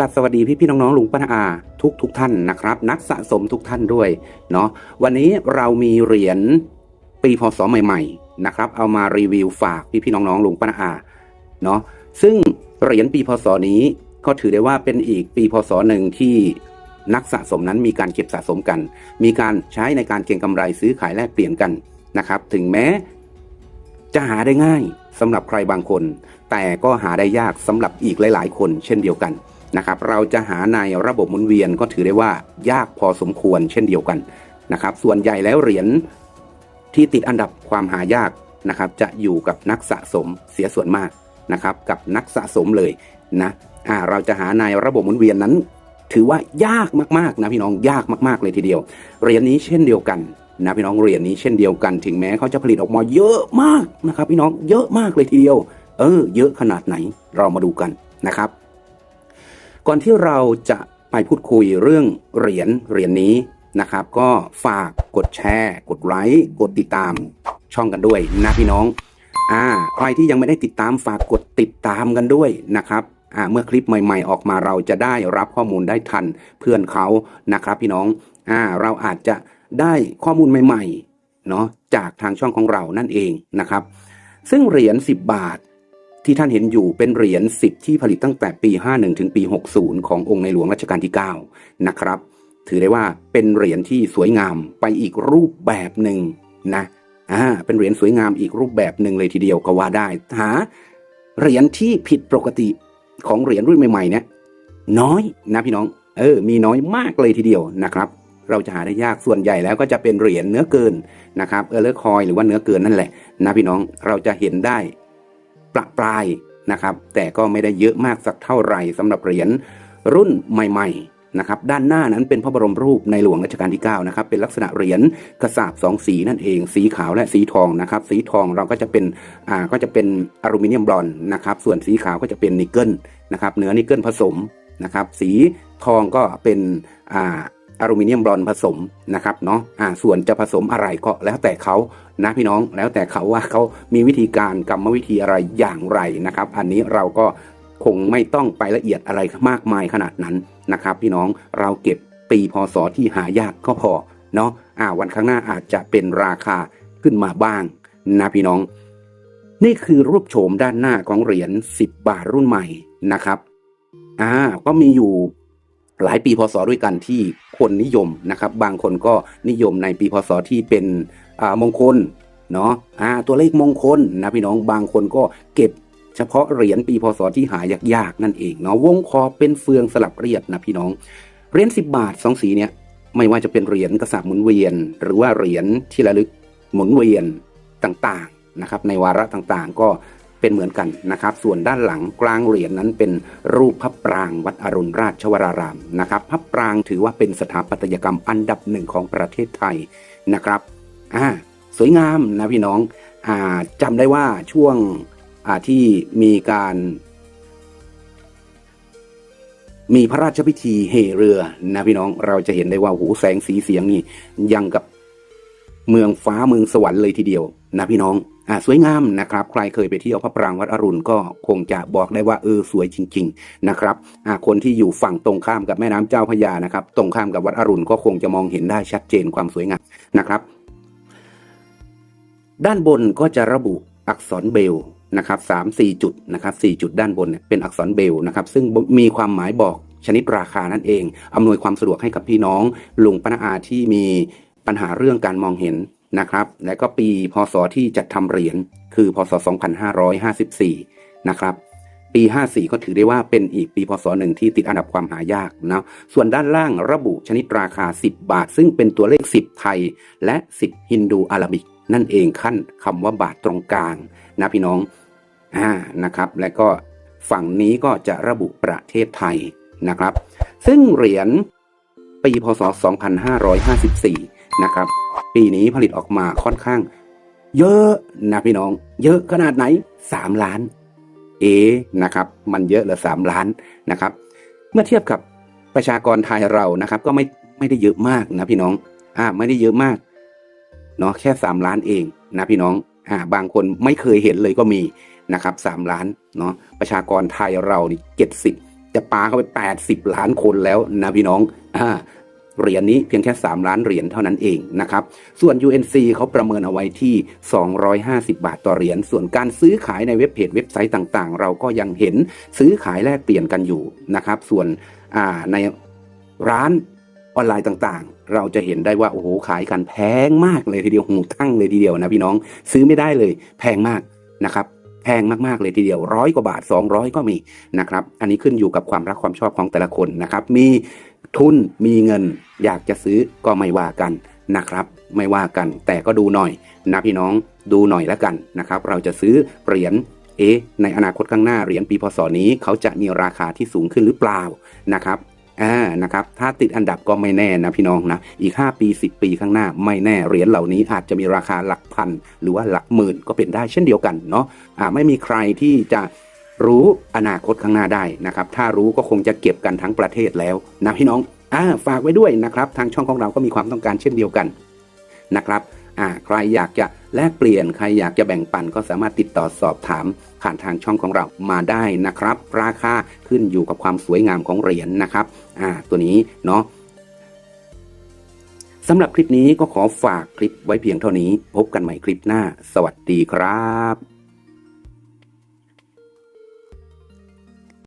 กลับสวัสดีพี่พี่ๆน้องๆลุงป้าน้าอาทุกทุกท่านนะครับ นักสะสมทุกท่านด้วยเนาะวันนี้เรามีเหรียญปีพศใหม่ๆนะครับเอามารีวิวฝากพี่พี่ๆน้องๆลุงป้าน้าอาเนาะซึ่งเหรียญปีพศนี้ก็ถือได้ว่าเป็นอีกปีพศหนึ่งที่นักสะสมนั้นมีการเก็บสะสมกัน มีการใช้ในการเก็งกำไรซื้อขายแลกเปลี่ยนกันนะครับ ถึงแม้จะหาได้ง่ายสำหรับใครบางคน แต่ก็หาได้ยากสำหรับอีกหลาย ๆ คนเช่นเดียวกัน นะครับ เราจะหาในระบบหมุนเวียนก็ถือได้ว่ายากพอสมควรเช่นเดียวกันนะครับ ส่วนใหญ่แล้วเหรียญที่ติดอันดับความหายากนะครับ จะอยู่กับนักสะสมเสียส่วนมากนะครับ กับนักสะสมเลยนะอ่าเราจะหาในระบบหมุนเวียนนั้น ถือว่ายากมากๆนะพี่น้องยากมากๆเลยทีเดียวเหรียญนี้เช่นเดียวกันนะพี่น้องเหรียญนี้เช่นเดียวกันถึงแม้เขาจะผลิตออกมาเยอะมากนะครับ พี่น้องเยอะมากเลยทีเดียว เออ เยอะขนาดไหนเรามาดูกันนะครับ ก่อนที่เราจะไปพูดคุยเรื่องเหรียญเหรียญนี้นะครับ ก็ฝากกดแชร์ กดไลค์กดติดตามช่องกันด้วยนะพี่น้องอ่าใครที่ยังไม่ได้ติดตามฝากกดติดตามกันด้วยนะครับอ่าเมื่อคลิปใหม่ ๆ ออกมาเราจะได้รับข้อมูลได้ทันเพื่อนเขานะครับ พี่น้องอ่าเราอาจจะได้ข้อมูลใหม่ๆเนาะจากทางช่องของเรานั่นเองนะครับ ซึ่งเหรียญ10 บาท ที่ท่านเห็นอยู่เป็นเหรียญ10 ที่ผลิตตั้งแต่ปี 51 ถึงปี 60 ขององค์ในหลวงรัชกาลที่ 9 นะครับ ถือได้ว่าเป็นเหรียญที่สวยงามไปอีกรูปแบบหนึ่งนะอ่าเป็นเหรียญสวยงามอีกรูปแบบหนึ่งเลยทีเดียวก็ว่าได้หาเหรียญที่ผิดปกติของเหรียญรุ่นใหม่ๆเนี่ยน้อยนะพี่น้อง เออ มีน้อยมากเลยทีเดียวนะครับ เราจะหาได้ยากส่วนใหญ่แล้วก็จะเป็นเหรียญเนื้อเกินนะครับเออเลอร์คอยหรือว่าเนื้อเกินนั่นแหละนะพี่น้องเราจะเห็นได้ ประปรายนะครับ แต่ก็ไม่ได้เยอะมากสักเท่าไหร่สำหรับเหรียญรุ่นใหม่ ๆนะครับ ด้านหน้านั้นเป็นพระบรมรูปในหลวงรัชกาลที่9นะครับเป็นลักษณะเหรียญกระสาบสองสีนั่นเอง สีขาวและสีทองนะครับ สีทองเราก็จะเป็นอ่าก็จะเป็นอลูมิเนียมบรอนนะครับ ส่วนสีขาวก็จะเป็นนิกเกิลนะครับ เนื้อนิกเกิลผสมนะครับ สีทองก็เป็นอ่า อลูมิเนียมบรอนผสมนะครับเนาะอ่าส่วนจะผสมอะไรก็แล้วแต่เขานะพี่น้องแล้วแต่เขาว่าเขามีวิธีการกรรมวิธีอะไรอย่างไรนะครับ อันนี้เราก็คงไม่ต้องไปละเอียดอะไรมากมายขนาดนั้นนะครับ พี่น้องเราเก็บปีพศที่หายากก็พอเนาะอ่าวันข้างหน้าอาจจะเป็นราคาขึ้นมาบ้างนะพี่น้อง นี่คือรูปโฉมด้านหน้าของเหรียญ10 บาทรุ่นใหม่นะครับอ่าก็มีอยู่ หลายปีพศด้วยกันที่คนนิยมนะครับ บางคนก็นิยมในปีพศที่เป็นมงคลเนาะอ่าตัวเลขมงคลนะพี่น้องบางคนก็เก็บเฉพาะเหรียญปีพศที่หายากๆนั่นเองเนาะวงคอเป็นเฟืองสลับเรียบนะพี่น้องเหรียญสิบาทสองสีเนี่ยไม่ว่าจะเป็นเหรียญกระสาบหมุนเวียน หรือว่าเหรียญที่ระลึกหมุนเวียนต่างๆนะครับในวาระต่างๆ ก็ เป็นเหมือนกันนะครับ ส่วนด้านหลังกลางเหรียญนั้นเป็นรูปพระปรางวัดอรุณราชวรารามนะครับพระปรางถือว่าเป็นสถาปัตยกรรมอันดับหนึ่งของประเทศไทยนะครับอ่าสวยงามนะพี่น้องอ่าจำได้ว่าช่วงอ่าที่มีการมีพระราชพิธีเหเรือนะพี่น้องเราจะเห็นได้ว่าหูแสงสีเสียงนี่ยังกับเมืองฟ้าเมืองสวรรค์เลยทีเดียวนะพี่น้อง อ่าสวยงามนะครับ ใครเคยไปเที่ยวพระปรางวัดอรุณก็คงจะบอกได้ว่าเออสวยจริง ๆนะครับอ่าคนที่อยู่ฝั่งตรงข้ามกับแม่น้ำเจ้าพยานะครับ ตรงข้ามกับวัดอรุณก็คงจะมองเห็นได้ชัดเจนความสวยงามนะครับ ด้านบนก็จะระบุอักษรเบลนะครับสามสี่จุดนะครับสี่จุดด้านบนเนี่ยเป็นอักษรเบลนะครับ ซึ่งมีความหมายบอกชนิดราคานั่นเอง อำนวยความสะดวกให้กับพี่น้องลุงปนาอาที่มีปัญหาเรื่องการมองเห็น นะครับ และก็ปีพศที่จัดทำเหรียญคือพศ 2554 นะครับ ปี 54 ก็ถือได้ว่าเป็นอีกปีพศหนึ่งที่ติดอันดับความหายากนะส่วนด้านล่างระบุชนิดราคา 10 บาท ซึ่งเป็นตัวเลข 10 ไทย และ 10 ฮินดูอาราบิก นั่นเองขั้นคำว่าบาทตรงกลางนะพี่น้องอ่านะครับ และก็ฝั่งนี้ก็จะระบุประเทศไทยนะครับ ซึ่งเหรียญปีพศ 2554 นะครับ ปีนี้ผลิตออกมาค่อนข้าง เยอะนะพี่น้อง เยอะขนาดไหน 3 ล้าน เอนะครับ มันเยอะเหลือสามล้านนะครับ เมื่อเทียบกับประชากรไทยเรานะครับ ก็ไม่ไม่ได้เยอะมากนะพี่น้อง อ่า ไม่ได้เยอะมากเนาะแค่สามล้านเองนะพี่น้องอ่าบางคนไม่เคยเห็นเลยก็มีนะครับสามล้านเนาะประชากรไทยเรานี่เจ็ดสิบจจะปาเข้าไป80ล้านคนแล้วนะพี่น้องอ่า เหรียญนี้เพียงแค่ 3 ล้านเหรียญเท่านั้นเองนะครับ ส่วน UNC เขาประเมินเอาไว้ที่ 250 บาทต่อเหรียญ ส่วนการซื้อขายในเว็บเพจเว็บไซต์ต่างๆ เราก็ยังเห็นซื้อขายแลกเปลี่ยนกันอยู่นะครับ ส่วนในร้านออนไลน์ต่างๆ เราจะเห็นได้ว่าโอ้โหขายกันแพงมากเลยทีเดียวหูทั้งเลยทีเดียวนะพี่น้องซื้อไม่ได้เลยแพงมากนะครับแพงมากๆเลยทีเดียวร้อยกว่าบาท 200 ก็มีนะครับอันนี้ขึ้นอยู่กับความรักความชอบของแต่ละคนนะครับมี ทุนมีเงิน อยากจะซื้อก็ไม่ว่ากันนะครับ ไม่ว่ากันแต่ก็ดูหน่อยนะพี่น้องดูหน่อยแล้วกันนะครับ เราจะซื้อเหรียญเอะในอนาคตข้างหน้าเหรียญปีพศนี้เขาจะมีราคาที่สูงขึ้นหรือเปล่านะครับอ่านะครับถ้าติดอันดับก็ไม่แน่นะพี่น้องนะอีก 5 ปี 10 ปีข้างหน้าไม่แน่เหรียญเหล่านี้อาจจะมีราคาหลักพัน หรือว่าหลักหมื่นก็เป็นได้เช่นเดียวกันเนาะอ่าไม่มีใครที่จะ รู้อนาคตข้างหน้าได้นะครับ ถ้ารู้ก็คงจะเก็บกันทั้งประเทศแล้วนะพี่น้องอ่าฝากไว้ด้วยนะครับทางช่องของเราก็มีความต้องการเช่นเดียวกันนะครับอ่าใครอยากจะแลกเปลี่ยนใครอยากจะแบ่งปันก็สามารถติดต่อสอบถามผ่านทางช่องของเรามาได้นะครับ ราคาขึ้นอยู่กับความสวยงามของเหรียญนะครับอ่าตัวนี้เนาะสำหรับคลิปนี้ก็ขอฝากคลิปไว้เพียงเท่านี้ พบกันใหม่คลิปหน้า สวัสดีครับ